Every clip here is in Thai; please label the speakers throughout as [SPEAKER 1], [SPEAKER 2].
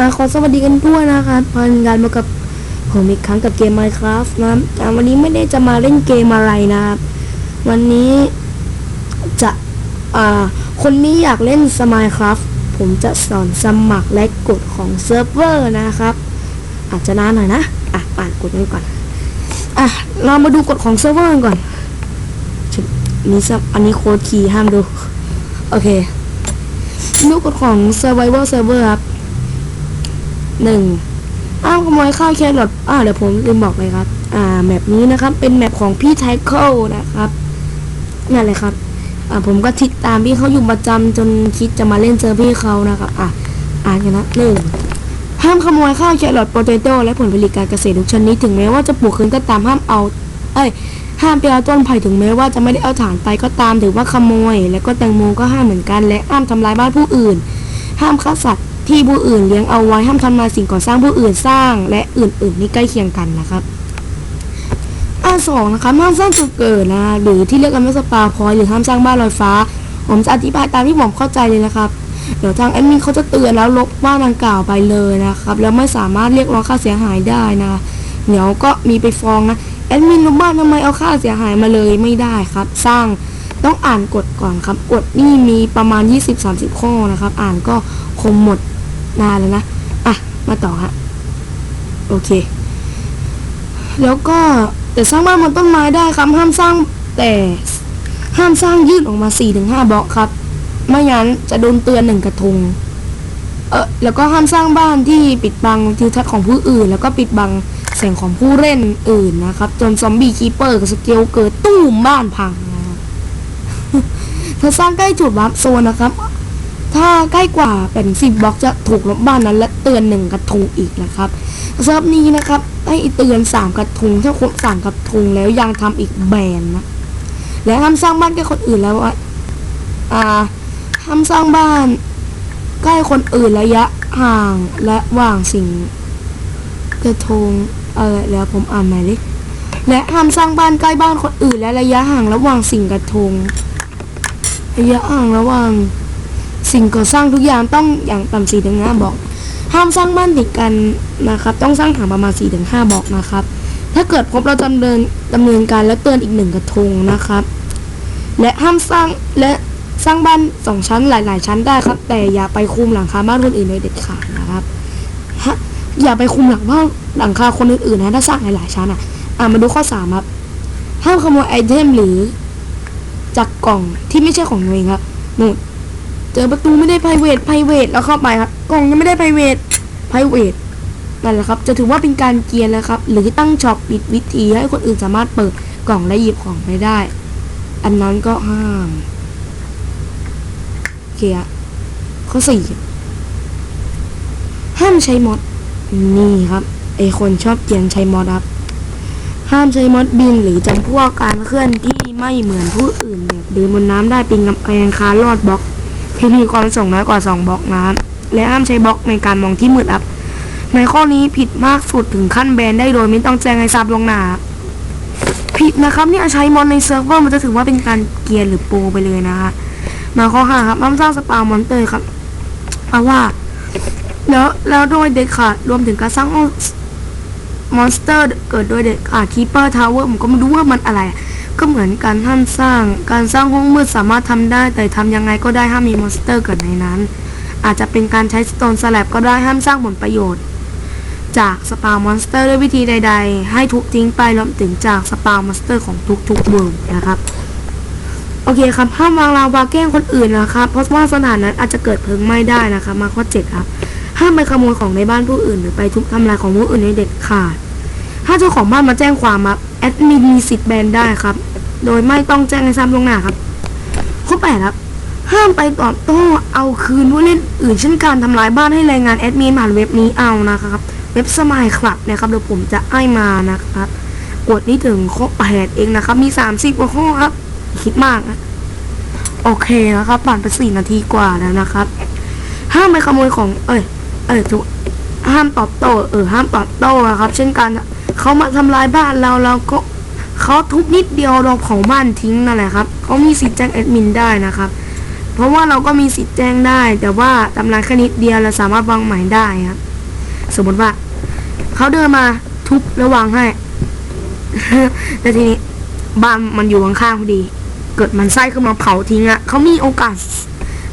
[SPEAKER 1] ่าขอสวัสดีกันด้วยนะครับพันกันมากับผมอีกครั้งกับเกม Minecraft นะครับวันนี้ไม่ได้จะมาเล่นเกมอะไรนะครับ วันนี้จะอ่าคนนี้อยากเล่นสมายครับผมจะสอนสมัครและกฎของเซิร์ฟเวอร์นะครับ อาจจะนานหน่อยนะอะอ่านกฎกันก่อนอะเรามาดูกฎของเซิร์ฟเวอร์กันก่อนนี้ซับอันนี้โค้ดคีย์ห้ามดู โอเคดูกฎของ Survival Server ครับ หนึ่งอ้าวขโมยข้าวแครอทอ่าเดี๋ยวผมลืมบอกเลยครับ อ่าแมปนี้นะครับ เป็นแมปของพี่ไทเคิลนะครับนั่นเลยครับ อ่าผมก็ติดตามพี่เขาอยู่ประจำจนคิดจะมาเล่นเจอพี่เขานะครับ อะอ่านกันนะหนึ่งห้ามขโมยข้าวแครอทโปเตโต้และผลผลิตการเกษตรทุกชนิดถึงแม้ว่าจะปลูกขึ้นก็ตามห้ามเอา เอ้ย ห้ามไปเอาต้นไผ่ถึงแม้ว่าจะไม่ได้เอาฐานไปก็ตามถือว่าขโมย และก็แตงโมก็ห้ามเหมือนกัน และห้ามทำลายบ้านผู้อื่น ห้ามฆ่าสัตว์ ที่ผู้อื่นเลี้ยงเอาไว้ห้ามทำลายสิ่งก่อสร้างผู้อื่นสร้าง และอื่นๆนี่ใกล้เคียงกันนะครับอันสองนะครับห้ามสร้างจุดเกิดนะหรือที่เรียกกันว่าสปาพอยหรือห้ามสร้างบ้านลอยฟ้า ผมจะอธิบายตามที่ผมเข้าใจเลยนะครับ เดี๋ยวทางแอดมินเขาจะเตือนแล้วลบบ้านดังกล่าวไปเลยนะครับ แล้วไม่สามารถเรียกร้องค่าเสียหายได้นะเดี๋ยวก็มีไปฟ้องนะแอดมินลบบ้านทำไมเอาค่าเสียหายมาเลยไม่ได้ครับ สร้างต้องอ่านกฎก่อนครับกฎนี่มีประมาณ 20-30 ข้อนะครับ อ่านก็คงหมด นานแล้วนะ อะ มาต่อฮะ โอเค แล้วก็แต่สร้างบ้านบนต้นไม้ได้ครับ ห้ามสร้างแต่ห้ามสร้างยืดออกมา4-5บล็อกครับ ไม่งั้นจะโดนเตือนหนึ่งกระทง เออแล้วก็ห้ามสร้างบ้านที่ปิดบังทิวทัศน์ของผู้อื่น แล้วก็ปิดบังแสงของผู้เล่นอื่นนะครับ จนซอมบี้คีเปอร์กับสเกลเกิดตู้มบ้านพังนะถ้าสร้างใกล้จุดวับโซนนะครับ ถ้าใกล้กว่าเป็นสิบบล็อกจะถูกลบบ้านนั้น และเตือนหนึ่งกระทงอีกนะครับเซิร์ฟนี้นะครับให้เตือนสามกระทงถ้าครบสามกระทงแล้วยังทำอีกแบนนะและห้ามสร้างบ้านใกล้คนอื่นแล้วอ่าห้ามสร้างบ้านใกล้คนอื่นระยะห่างและว่างสิ่งกระทงเออแล้วผมอ่านใหม่ดิและห้ามสร้างบ้านใกล้บ้านคนอื่นและระยะห่างระหว่างสิ่งกระทงระยะห่างระหว่าง สิ่งก่อสร้างทุกอย่างต้องอย่างต่ำสี่ถึงห้าบอก ห้ามสร้างบ้านติดกันนะครับ ต้องสร้างห่างประมาณสี่ถึงห้าบอกนะครับ ถ้าเกิดพบเราดำเนินดำเนินการและเตือนอีกหนึ่งกระทงนะครับ และห้ามสร้างและสร้างบ้านสองชั้นหลาย ๆ ชั้นได้ครับ แต่อย่าไปคุมหลังคาบ้านคนอื่นโดยเด็ดขาดนะครับฮะอย่าไปคุมหลังบ้านหลังคาคนอื่นๆนะถ้าสร้างหลาย ๆ ชั้นอะอ่ามาดูข้อสามครับห้ามขโมยไอเทมหรือจากกล่องที่ไม่ใช่ของตัวเองครับนู่น เจอประตูไม่ได้ p r i v a t e p r i v a t e แล้วเข้าไปครับกล่องยังไม่ได้ p r i v a t e p r i v a t e นั่นแหละครับ จะถือว่าเป็นการเกียนแล้วครับ หรือตั้งช็อปปิดวิธีให้คนอื่นสามารถเปิดกล่องและหยิบของไปได้ อันนั้นก็ห้ามโอเคอะข้อสี่ห้ามใช้มอดนี่ครับไอคนชอบเกียนใช้มอดครับห้ามใช้มอดบินหรือจำพวกการเคลื่อนที่ไม่เหมือนผู้อื่นแบบเดินบนน้ำได้ปีนกำแพงคานลอดบล็อก ที่มีความส่งน้อยกว่า 2บล็อกน้ำและห้ามใช้บล็อกในการมองที่มืดอับ ในข้อนี้ผิดมากสุดถึงขั้นแบนได้โดยไม่ต้องแจ้งให้ทราบลวงหน้า ผิดนะครับเนี่ยใช้มอนในเซิร์ฟเวอร์มันจะถือว่าเป็นการเกียร์หรือโปรไปเลยนะคะมาข้อห้าครับห้ามสร้างสปามอนเตอร์ครับเพราะว่า แล้วแล้วโดยเด็ดขาดรวมถึงการสร้างมอนสเตอร์เกิดโดยเด็ดขาดคีเปอร์ทาวเวอร์ผมก็ไม่รู้ว่ามันอะไร ก็เหมือนการห้ามสร้าง การสร้างห้องมืดสามารถทำได้ แต่ทำยังไงก็ได้ห้ามมีมอนสเตอร์เกิดในนั้น อาจจะเป็นการใช้สโตนสแลบก็ได้ห้ามสร้างผลประโยชน์ จากสปามอนสเตอร์ด้วยวิธีใด ๆ ให้ทุบทิ้งไปรวมถึงจากสปามอนสเตอร์ของทุกๆเวิร์นะครับโอเคครับห้ามวางลาวาแกล้งคนอื่นนะครับ เพราะว่าสถานนั้นอาจจะเกิดเพลิงไหม้ได้นะครับ มาข้อ7ครับห้ามไปขโมยของในบ้านผู้อื่น หรือไปทุบทำลายของผู้อื่นในเด็ดขาด ถ้าเจ้าของบ้านมาแจ้งความครับแอดมินมีสิทธิ์แบนได้ครับ โดยไม่ต้องแจ้งให้ทราบล่วงหน้าครับข้อ8ครับ ห้ามไปตอบโต้เอาคืนผู้เล่นอื่นเช่นการทำลายบ้านให้รายงานแอดมินผ่านเว็บนี้เอานะครับ เว็บสมายคลับนะครับเดี๋ยวผมจะให้มานะครับกดนี้ถึงข้อ8เองนะครับ มี30กว่าข้อครับ คิดมากนะโอเคนะครับผ่านไปสี่นาทีกว่าแล้วนะครับ ห้ามไปขโมยของ เอ้ย เอ้ยทุกห้ามตอบโต้เออห้ามตอบโต้นะครับ เช่นกัน เขามาทำลายบ้านเราเราก็เขาทุบนิดเดียวเราเผาบ้านทิ้งนั่นแหละครับเขามีสิทธิ์แจ้งแอดมินได้นะครับ เพราะว่าเราก็มีสิทธิ์แจ้งได้ แต่ว่าทำลายแค่นิดเดียวเราสามารถวางหมายได้ครับ สมมติว่าเขาเดินมาทุบแล้ววางให้แล้วทีนี้บ้านมันอยู่ข้างๆพอดี เกิดมันไส้ขึ้นมาเผาทิ้งอะเขามีโอกาส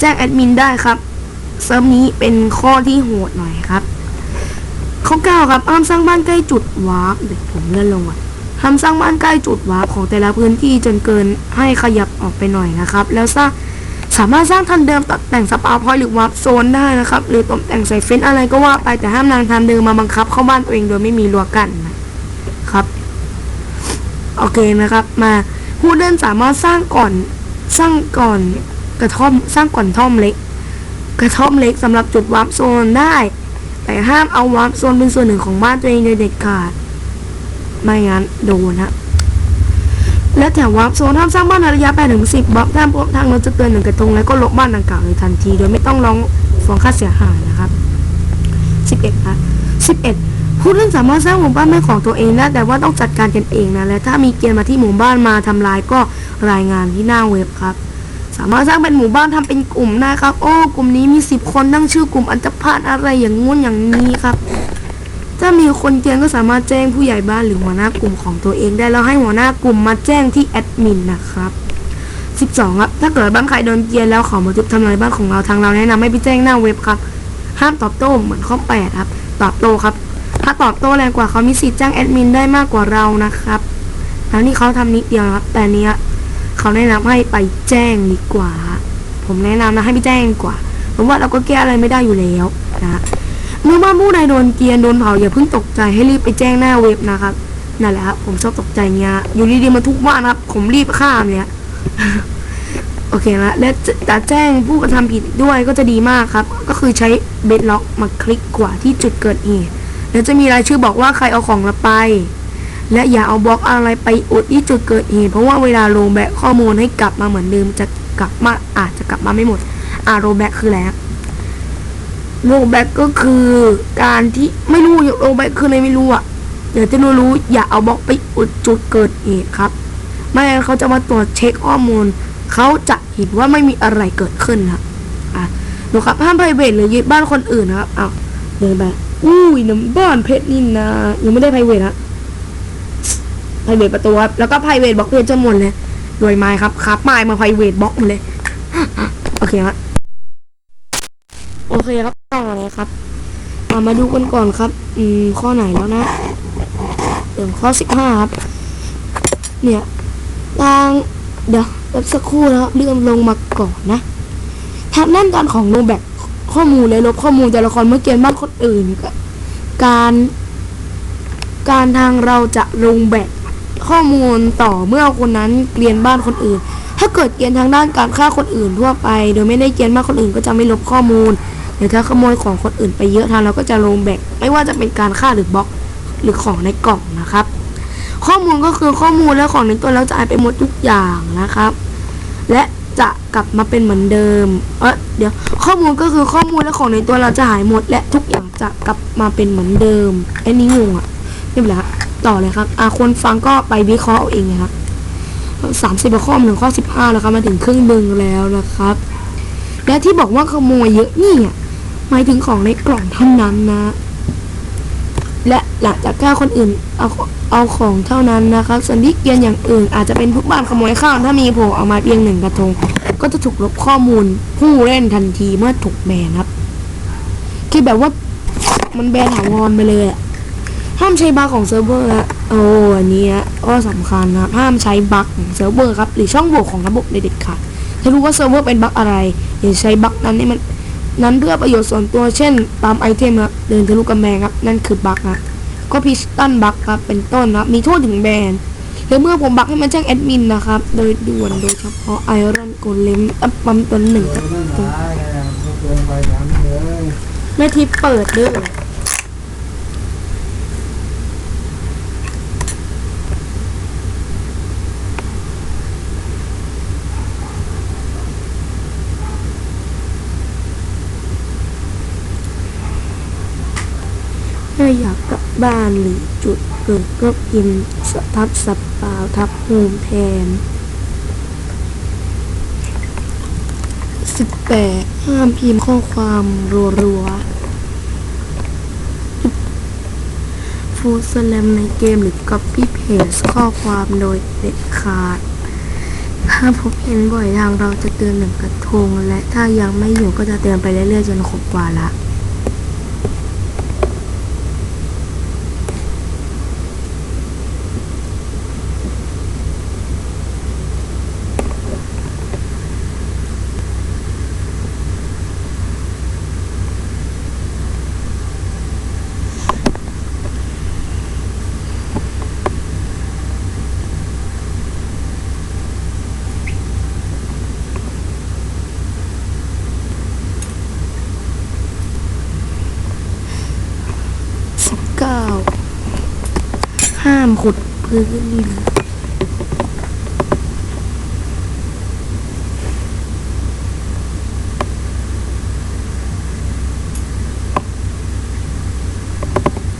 [SPEAKER 1] แจ้งแอดมินได้ครับเซิร์ฟนี้เป็นข้อที่โหดหน่อยครับ ข้อเก้าครับห้ามสร้างบ้านใกล้จุดวาร์ปเดี๋ยวผมเลื่อนลงอะห้ามสร้างบ้านใกล้จุดวาร์ปของแต่ละพื้นที่จนเกินให้ขยับออกไปหน่อยนะครับ แล้วสร้างสามารถสร้างทันเดิมตัดแต่งสปาพอยหรือวาร์ปโซนได้นะครับ หรือตกแต่งใส่เฟ้นอะไรก็ว่าไปแต่ห้ามนางทันเดิมมาบังคับเข้าบ้านตัวเองโดยไม่มีรั้วกั้นนะครับโอเคนะครับ มาผู้เล่นสามารถสร้างก่อนสร้างก่อนกระท่อม สร้างก่อนท่อมเล็ก กระท่อมเล็กสำหรับจุดวาร์ปโซนได้ แต่ห้ามเอาวาร์ปโซนเป็นส่วนหนึ่งของบ้านตัวเองโดยเด็ดขาด ไม่งั้นโดนฮะและแถววาร์ปโซนห้ามสร้างบ้านในระยะ8ถึง10บล็อกถ้าพบทางเราจะเตือนหนึ่งกระทงแล้วก็ลบบ้านดังกล่าวเลยทันที โดยไม่ต้องร้องฟ้องค่าเสียหายนะครับ 11นะ11 ผู้เล่นสามารถสร้างหมู่บ้านเป็นของตัวเองได้แต่ว่าต้องจัดการกันเองนะและถ้ามีเกณฑ์มาที่หมู่บ้านมาทำลายก็รายงานที่หน้าเว็บครับ สามารถสร้างเป็นหมู่บ้านทำเป็นกลุ่มได้ครับ โอ้ กลุ่มนี้มีสิบคนตั้งชื่อกลุ่มอันตพาลอะไรอย่างงู้นอย่างนี้ครับ ถ้ามีคนเกียนก็สามารถแจ้งผู้ใหญ่บ้านหรือหัวหน้ากลุ่มของตัวเองได้แล้วให้หัวหน้ากลุ่มมาแจ้งที่แอดมินนะครับ12ครับ ถ้าเกิดบ้านใครโดนเกียนแล้วเขอมาทุบทำลายบ้านของเราทางเราแนะนำให้ไปแจ้งหน้าเว็บครับ ห้ามตอบโต้เหมือนข้อ8ครับ ตอบโต้ครับ ถ้าตอบโต้แรงกว่าเขามีสิทธิ์แจ้งแอดมินได้มากกว่าเรานะครับแล้วนี่เขาทำนิดเดียวครับ แต่เนี้ย เขาแนะนำให้ไปแจ้งดีกว่า ผมแนะนำนะให้ไปแจ้งดีกว่าเพราะว่าเราก็แก้อะไรไม่ได้อยู่แล้วนะเมื่อบ้าผู้ใดโดนเกียนโดนเผาอย่าเพิ่งตกใจให้รีบไปแจ้งหน้าเว็บนะครับนั่นแหละครับผมชอบตกใจเนี้ยอยู่ดีๆมาทุกบ้านะครับ ผมรีบข้ามเนี่ยโอเคนะและจะแจ้งผู้กระทำผิดด้วยก็จะดีมากครับ ก็คือใช้เบดล็อกมาคลิกกว่าที่จุดเกิดเหตุแล้วจะมีรายชื่อบอกว่าใครเอาของเราไป และอย่าเอาบล็อกอะไรไปอุดที่จุดเกิดเหตุเพราะว่าเวลาโรแบกข้อมูลให้กลับมาเหมือนเดิมจะกลับมาอาจจะกลับมาไม่หมดอ่าโรแบกคืออะไรครับโรแบกก็คือการที่ไม่รู้โรแบกคืออะไรไม่รู้อะเดี๋ยวจะรู้รู้อย่าเอาบล็อกไปอุดจุดเกิดเหตุครับ ไม่งั้นเขาจะมาตรวจเช็คข้อมูลเขาจะเห็นว่าไม่มีอะไรเกิดขึ้นครับอะดูครับห้ามไพรเวทหรือยึดบ้านคนอื่นนะครับอ้าวเดินไปอุ้ยน้ำบ้านเพชรนี่นะยังไม่ได้ไพรเวทนะ ไพรเวทประตูครับ แล้วก็ไพรเวทบล็อกเพชรจนหมดเลยโดยไม้ครับครับไม้มาไพรเวทบล็อกหมดเลย โอเคครับ โอเคครับต่อเลยครับมามาดูกันก่อนครับ อืม ข้อไหนแล้วนะเดี๋ยวข้อสิบห้าครับ เนี่ยทางเดี๋ยวแป๊บสักครู่นะครับเลื่อนลงมาก่อนนะทางด้านการของลงแบบข้อมูลและลบข้อมูลแต่ละคนเมื่อเกียนบ้านคนอื่นก็การ การทางเราจะลงแบบ ข้อมูลต่อเมื่อคนนั้นเกลียนบ้านคนอื่น ถ้าเกิดเกลียนทางด้านการฆ่าคนอื่นทั่วไป โดยไม่ได้เกลียนบ้านคนอื่นก็จะไม่ลบข้อมูลแต่ถ้าขโมยของคนอื่นไปเยอะทางเราก็จะลงแบกไม่ว่าจะเป็นการฆ่าหรือบล็อกหรือของในกล่องนะครับ ข้อมูลก็คือข้อมูลและของในตัวเราจะหายไปหมดทุกอย่างนะครับ และจะกลับมาเป็นเหมือนเดิม เออเดี๋ยวข้อมูลก็คือข้อมูลและของในตัวเราจะหายหมด และทุกอย่างจะกลับมาเป็นเหมือนเดิมไอ้นี่งงอะนี่เป็นไรครับ ต่อเลยครับอ่าคนฟังก็ไปวิเคราะห์เอาเองนะครับสามสิบข้อหนึ่งข้อสิบห้าแล้วครับมาถึงครึ่งหนึ่งแล้วนะครับ และที่บอกว่าขโมยเยอะนี่อะหมายถึงของในกล่องเท่านั้นนะ และหลังจากฆ่าคนอื่นเอาเอาของเท่านั้นนะครับส่วนที่เกียนอย่างอื่น อาจจะเป็นผู้บ้านขโมยข้าวถ้ามีโผล่ออกมาเพียงหนึ่งกระทง ก็จะถูกลบข้อมูลผู้เล่นทันทีเมื่อถูกแบนครับคือแบบว่ามันแบนถาวรไปเลยอะ ห้ามใช้บั๊กของเซิร์ฟเวอร์ฮะโอ้อันนี้อะก็สำคัญนะครับห้ามใช้บั๊กของเซิร์ฟเวอร์ครับหรือช่องโหว่ของระบบเด็ดขาดถ้ารู้ว่าเซิร์ฟเวอร์เป็นบั๊กอะไรอย่าใช้บั๊กนั้นนี่มันนั้นเพื่อประโยชน์ส่วนตัวเช่น ตามไอเทมครับเดินทะลุกำแพงครับนั่นคือบั๊กนะก็พิสตันบั๊กครับเป็นต้นนะครับมีโทษถึงแบนหรือเมื่อผมบั๊กให้มันแจ้งแอดมินนะครับโดยด่วนโดยเฉพาะไอรอนโกเลมอัปปั๊มตัวหนึ่งครับตัวแม่ทิปเปิดเด้อถ้าอยากกลั บ้านหรือจุดเกิดก็พิมพ์สทับสับเปล่าทับโฮมแทนสิบแปดห้ามพิมพ์ข้อความรัวๆฟูสแลมในเกมหรือ Copy Paste ข้อความโดยเด็ดขาด ถ้าพบเห็นบ่อยทางเราจะเตือนหนึ่งกระทง และถ้ายังไม่อยู่ก็จะเตือนไปเรื่อยๆจนครบกว่าระ ขุดพื้นดิน